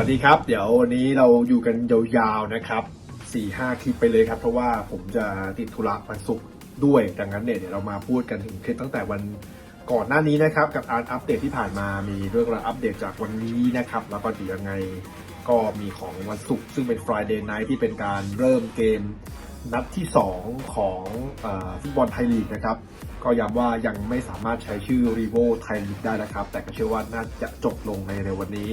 วัสดีครับ เดี๋ยววันนี้เราอยู่กันยาวๆนะครับ4ี่ห้าคลิปไปเลยครับ เพราะว่าผมจะติดธุระวันศุกร์ด้วย ดังนั้นเนี่ยเดี๋ยวเรามาพูดกันถึงคลิปตั้งแต่วันก่อนหน้านี้นะครับ กับอาร์ตอัปเดตที่ผ่านมามีเรื่องราวอัปเดตจากวันนี้นะครับ แล้วก็เดี๋ยวยังไงก็มีของวันศุกร์ซึ่งเป็น Friday Night ที่เป็นการเริ่มเกมนัดที่ 2 ของเออฟุตบอลไทยลีกนะครับ ก็ย้ำว่ายังไม่สามารถใช้ชื่อ r ีโวไทยลีกได้นะครับ แต่ก็เชื่อว่าน่าจะจบลงในเร็ววันนี้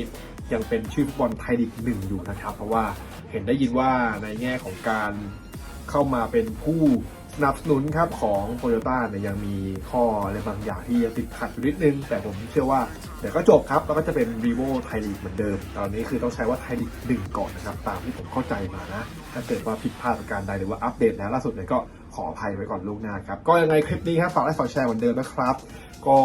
ยังเป็นชื่อฟุตบอลไทยลีกหนึ่งอยู่นะครับ เพราะว่าเห็นได้ยินว่าในแง่ของการเข้ามาเป็นผู้สนับสนุนครับของโตโยต้าเนี่ยยังมีข้ออะไรบางอย่างที่ยังติดขัดอยู่นิดนึง แต่ผมเชื่อว่าเดี๋ยวก็จบครับ แล้วก็จะเป็น r ีโวไทยลีกเหมือนเดิม ตอนนี้คือต้องใช้ว่าไทยลีกหนึ่งก่อนนะครับ ตามที่ผมเข้าใจมานะ ถ้าเกิดว่าผิดพลาดประการใดหรือว่าอัปเดตแล้วล่าสุดเนี่ยก็ขออภัยไว้ก่อนล่วงหน้าครับ ก็ยังไงคลิปนี้ครับฝากไลค์ฝากแชร์เหมือนเดิมนะครับ ก็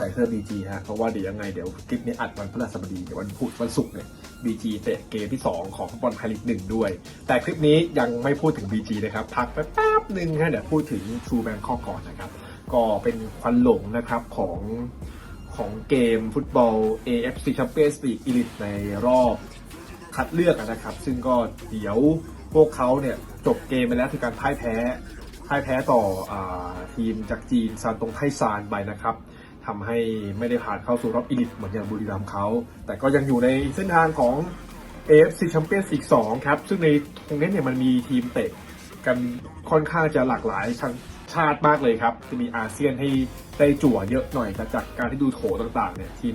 ส่เสื้อ BG ฮะเพราะว่าเดี๋ยวยังไงเดี๋ยวคลิปนี้อัดวันพฤหัสบดีเดี๋ยววันพุธวันศุกร์เนี่ย BG เตะเกมที่ 2 ของฟุตบอลไทยลีกหนึ่งด้วย แต่คลิปนี้ยังไม่พูดถึง BG นะครับพักไปแป๊บหนึ่งฮะเดี๋ยวพูดถึง True Bangkok ก่อนนะครับ ก็เป็นควันหลงนะครับของของเกมฟุตบอล AFC Champions League Elite ในรอบคัดเลือกนะครับ ซึ่งก็เดี๋ยวพวกเขาเนี่ยจบเกมไปแล้วคือการพ่ายแพ้พ่ายแพ้ต่ออทีมจากจีนซานตงไทซานไปนะครับ ทำให้ไม่ได้ผ่านเข้าสู่รอบอีลิทเหมือนอย่างบุรีรัมย์เขา แต่ก็ยังอยู่ในเส้นทางของ AFC Champions League 2ครับ ซึ่งในตรงนี้เนี่ยมันมีทีมเตะกันค่อนข้างจะหลากหลายชชาติมากเลยครับ จะมีอาเซียนให้ได้จั่วเยอะหน่อยแต่จากการที่ดูโถต่างๆเนี่ยทีม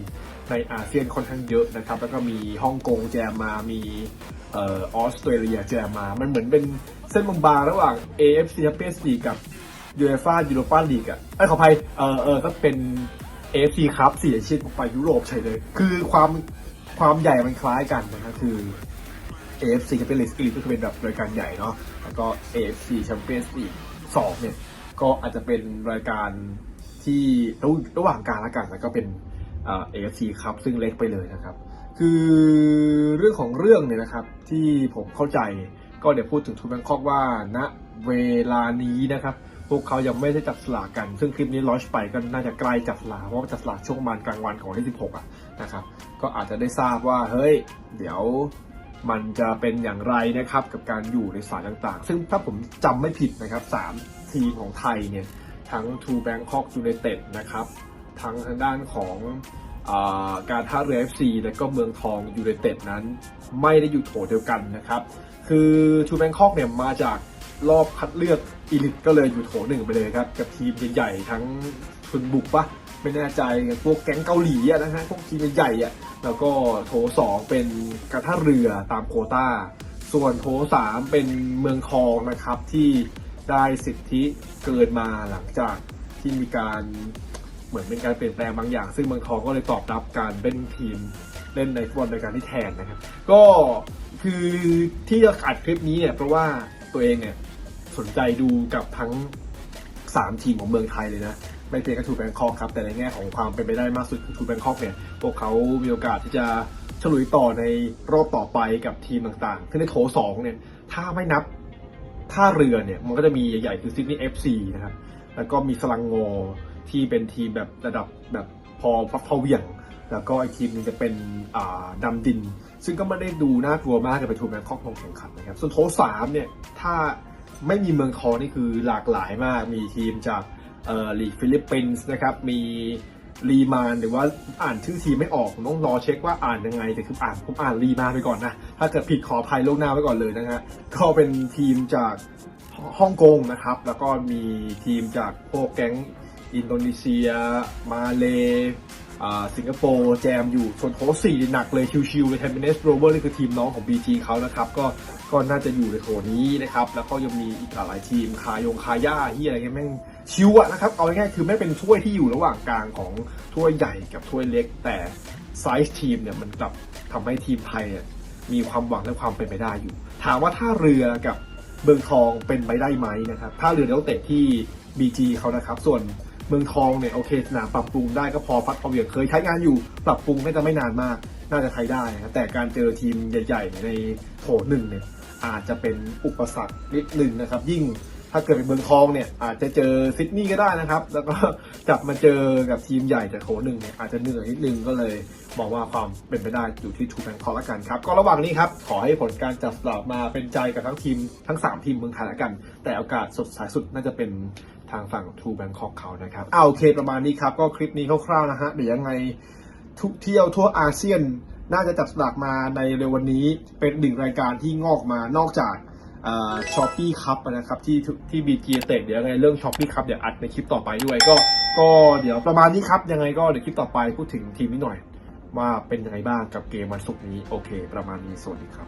ในอาเซียนค่อนข้างเยอะนะครับ แล้วก็มีฮ่องกงแจมมา มีออสเตรเลียแจมมา มันเหมือนเป็นเส้นบางๆระหว่าง AFC Champions League กับ UEFA Europa League อะเอ้ขออภัยเออเออก็เป็น AFC ครับสี่อาชีพไปยุโรปเฉยเลย คือความความใหญ่มันคล้ายกันนะครับคือ AFC Champions League Elite ก็คือเป็นแบบรายการใหญ่เนาะแล้วก็ AFC Champions League 2เนี่ยก็อาจจะเป็นรายการที่ระหว่างกางละกันแล้วก็เป็นเอ่อ AFC ครับซึ่งเล็กไปเลยนะครับ คือเรื่องของเรื่องเนี่ยนะครับที่ผมเข้าใจก็เดี๋ยวพูดถึงทูแบงคอกว่าณเวลานี้นะครับ พวกเขายังไม่ได้จับสลากกัน ซึ่งคลิปนี้ลอนช์ไปก็น่าจะใกล้จับสลากเพราะว่าจับสลากช่วงประมาณกลางวันของวันที่ 16อะนะครับ ก็อาจจะได้ทราบว่าเฮ้ย เดี๋ยวมันจะเป็นอย่างไรนะครับกับการอยู่ในสายต่างๆ ซึ่งถ้าผมจำไม่ผิดนะครับ 3 ทีมของไทยเนี่ย ทั้ง True Bangkok United นะครับ ทั้งทางด้านของอาการท่าเรือ FC และก็เมืองทองยูไนเต็ดนั้น ไม่ได้อยู่โถเดียวกันนะครับ คือ True Bangkok เนี่ยมาจาก รอบคัดเลือกอีลิตก็เลยอยู่โถหนึ่งไปเลยครับ กับทีมใหญ่ๆทั้งทุนบุกปะไม่แน่ใจพวกแก๊งเกาหลีอะนะฮะพวกทีมใหญ่ๆอะแล้วก็โถสองเป็นการท่าเรือตามโคต้า ส่วนโถสามเป็นเมืองทองนะครับที่ได้สิทธิเกินมาหลังจากที่มีการเหมือนเป็นการเปลี่ยนแปลงบางอย่าง ซึ่งเมืองทองก็เลยตอบรับการเล่นทีมเล่นในฟุตบอลรายการที่แทนนะครับ ก็คือที่จะอัดคลิปนี้เนี่ยเพราะว่า ตัวเองเนี่ยสนใจดูกับทั้ง 3 ทีมของเมืองไทยเลยนะ ไม่เพียงแค่ทูแบงคอกครับ แต่ในแง่ของความเป็นไปได้มากสุดทูแบงคอกเนี่ย พวกเขามีโอกาสที่จะฉลุยต่อในรอบต่อไปกับทีมต่างๆซึ่งในโถสองเนี่ย ถ้าไม่นับท่าเรือเนี่ย มันก็จะมีใหญ่ๆคือซิดนีย์เอฟซีนะครับ แล้วก็มีสลังโงที่เป็นทีมแบบระดับแบบ พอพับพอเวี่ยง แล้วก็อีกทีมหนึงจะเป็นอ่าดำดิน ซึ่งก็ไม่ได้ดูน่ากลัวมากกับไปทูแบงคอกลงแข่งขันนะครับ ส่วนโถสามเนี่ยถ้าไม่มีเมืองทองนี่คือหลากหลายมาก มีทีมจากเอ่อลีกฟิลิปปินส์นะครับ มีรีมานหรือว่าอ่านชื่อทีมไม่ออกผมต้องรอเช็คว่าอ่านยังไงแต่คืออ่านผมอ่านรีมานไปก่อนนะ ถ้าเกิดผิดขออภัยล่วงหน้าไว้ก่อนเลยนะฮะก็เป็นทีมจากฮ่องกงนะครับ แล้วก็มีทีมจากพวกแก๊ง อินโดนีเซีย มาเลสิงคโปร์แจมอยู่ส่วนโถสี่หนักเลยชิวๆเลย t ทมเ n เนสโรเวอร์นี่คือทีมน้องของ BG เขานะครับก็ก็น่าจะอยู่ในโถนี้นะครับแล้วก็ยังมีอีกหลายทีมคายงคาย่าเฮียอะไรเงี้ยแม่งชิวอะนะครับเอาง่ายๆคือไม่เป็นถ้วยที่อยู่ระหว่างกลางของถ้วยใหญ่กับถ้วยเล็ก แต่ไซส์ทีมเนี่ยมันกลับทำให้ทีมไทยมีความหวังและความเป็นไปได้อยู่ ถามว่าถ้าเรือกับเมืองทองเป็นไปได้ไหมนะครับถ้าเรือต้องเตะที่ BG เขานะครับส่วน เมืองทองเนี่ยโอเคสนามปรับปรุงได้ก็พอพัดพอเหวียงเคยใช้งานอยู่ปรับปรุงน่าจะไม่นานมาก น่าจะใช้ได้นะแต่การเจอทีมใหญ่ ๆ ในโถหนึ่งเนี่ยอาจจะเป็นอุปสรรคนิดหนึ่งนะครับ ยิ่งถ้าเกิดเป็นเมืองทองเนี่ยอาจจะเจอซิดนีย์ก็ได้นะครับ แล้วก็จับมาเจอกับทีมใหญ่จากโถหนึ่งเนี่ยอาจจะเหนื่อยนิดนึงก็เลยมองว่าความเป็นไปได้อยู่ที่ทูแบงคอกแล้วกันครับ ก็ระหว่างนี้ครับ ขอให้ผลการจับสลากมาเป็นใจกับทั้งทีมทั้ง 3 ทีมเมืองไทยแล้วกัน แต่โอกาสสดสายสุดน่าจะเป็นางฝั่งทูแบงคอกเขานะครับเอาโอเคประมาณนี้ครับ ก็คลิปนี้คร่าวๆนะฮะเดี๋ยวยังไงทุกเที่ยวทั่วอาเซียนน่าจะจับสลากมาในเร็ววันนี้เป็นหนึ่งรายการที่งอกมานอกจากช้อปปี้คัพนะครับที่ที่บีจีเตะเดี๋ยวยังไงเรื่องช้อปปี้คัพเดี๋ยวอัดในคลิปต่อไปด้วยก็ก็เดี๋ยวประมาณนี้ครับ ยังไงก็เดี๋ยวคลิปต่อไปพูดถึงทีมนี้หน่อย ว่าเป็นยังไงบ้างกับเกมวันศุกร์นี้ โอเค ประมาณนี้สวัสดีครับ